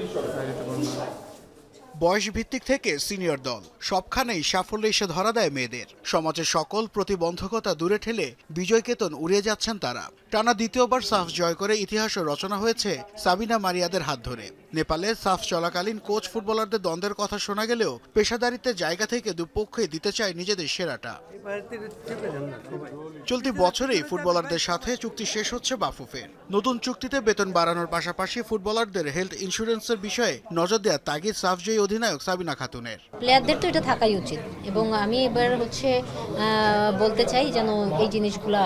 Teşekkür ederim. বয়স ভিত্তিক থেকে সিনিয়র দল। সবখানেই সাফল্য এসে ধরা দেয় মেয়েদের। সমাজের সকল প্রতিবন্ধকতা দূরে ঠেলে বিজয় কেতন উড়িয়ে যাচ্ছেন তারা। টানা দ্বিতীয়বার সাফ জয় করে ইতিহাসও রচনা হয়েছে সাবিনা মারিয়াদের হাত ধরে। নেপালে সাফ চলাকালীন কোচ ফুটবলারদের দ্বন্দ্বের কথা শোনা গেলেও পেশাদারিত্বের জায়গা থেকে দুপক্ষই দিতে চায় নিজেদের সেরাটা। চলতি বছরেই ফুটবলারদের সাথে চুক্তি শেষ হচ্ছে বাফুফের। নতুন চুক্তিতে বেতন বাড়ানোর পাশাপাশি ফুটবলারদের হেলথ ইন্স্যুরেন্সের বিষয়ে নজর দেওয়া তাগিদ সাফজয়ী অধিনায়ক সাবিনা খাতুনের। প্লেয়ারদের তো এটা থাকাই উচিত। এবং আমি এবার হচ্ছে বলতে চাই যেন এই জিনিসগুলা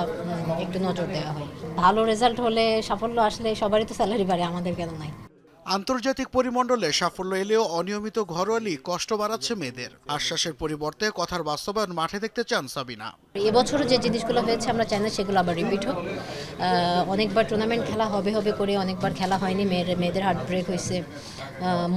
একটু নজর দেওয়া হয়। ভালো রেজাল্ট হলে সাফল্য আসলে সবারই তো স্যালারি বাড়ে, আমাদের কেন নাই? আন্তর্জাতিক পরিমণ্ডলে সাফল্য এলেও অনিয়মিত ঘরোয়ালি কষ্ট বাড়াচ্ছে মেয়েদের। আশ্বাসের পরিবর্তে কথার বাস্তবায়ন মাঠে দেখতে চান সাবিনা। এবছরও যে জিনিসগুলো হয়েছে আমরা চাই না সেগুলো আবার রিপিট হোক। অনেকবার টুর্নামেন্ট খেলা হবে হবে করে অনেকবার খেলা হয়নি, মেয়ের মেয়েদের হার্ট ব্রেক হয়েছে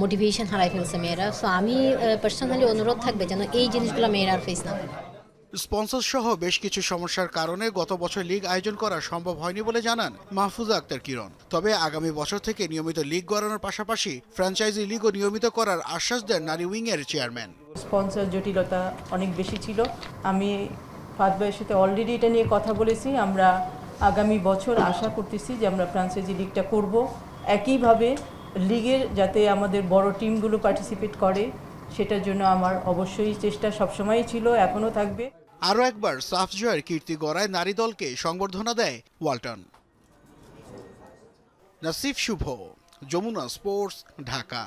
মোটিভেশন হারাই ফেলছে মেয়েরা। সো আমি পার্সোনালি অনুরোধ থাকবে যেন এই জিনিসগুলো মেয়েরা আর ফেস না করে। স্পন্সর সহ বেশ কিছু সমস্যার কারণে গত বছর লীগ আয়োজন করা সম্ভব হয়নি বলে জানান মাহফুজা আক্তার কিরণ। তবে আগামী বছর থেকে নিয়মিত লিগ গড়ানোর পাশাপাশি ফ্র্যাঞ্চাইজি লিগও নিয়মিত করার আশ্বাস দেন নারী উইংয়ের চেয়ারম্যান। স্পন্সর জটিলতা অনেক বেশি ছিল। আমি ফাত ভাইয়ের সাথে অলরেডি এটা নিয়ে কথা বলেছি। আমরা আগামী বছর আশা করতেছি যে আমরা ফ্রান্সাইজি লিগটা করব। একইভাবে লিগের যাতে আমাদের বড় টিমগুলো পার্টিসিপেট করে সেটার জন্য আমার অবশ্যই চেষ্টা সবসময়ই ছিল, এখনও থাকবে। আরও একবার সাফ জয়ের কীর্তি গড়ায় নারী দলকে সংবর্ধনা দেয় ওয়ালটন। নাসিফ শুভ, যমুনা স্পোর্টস, ঢাকা।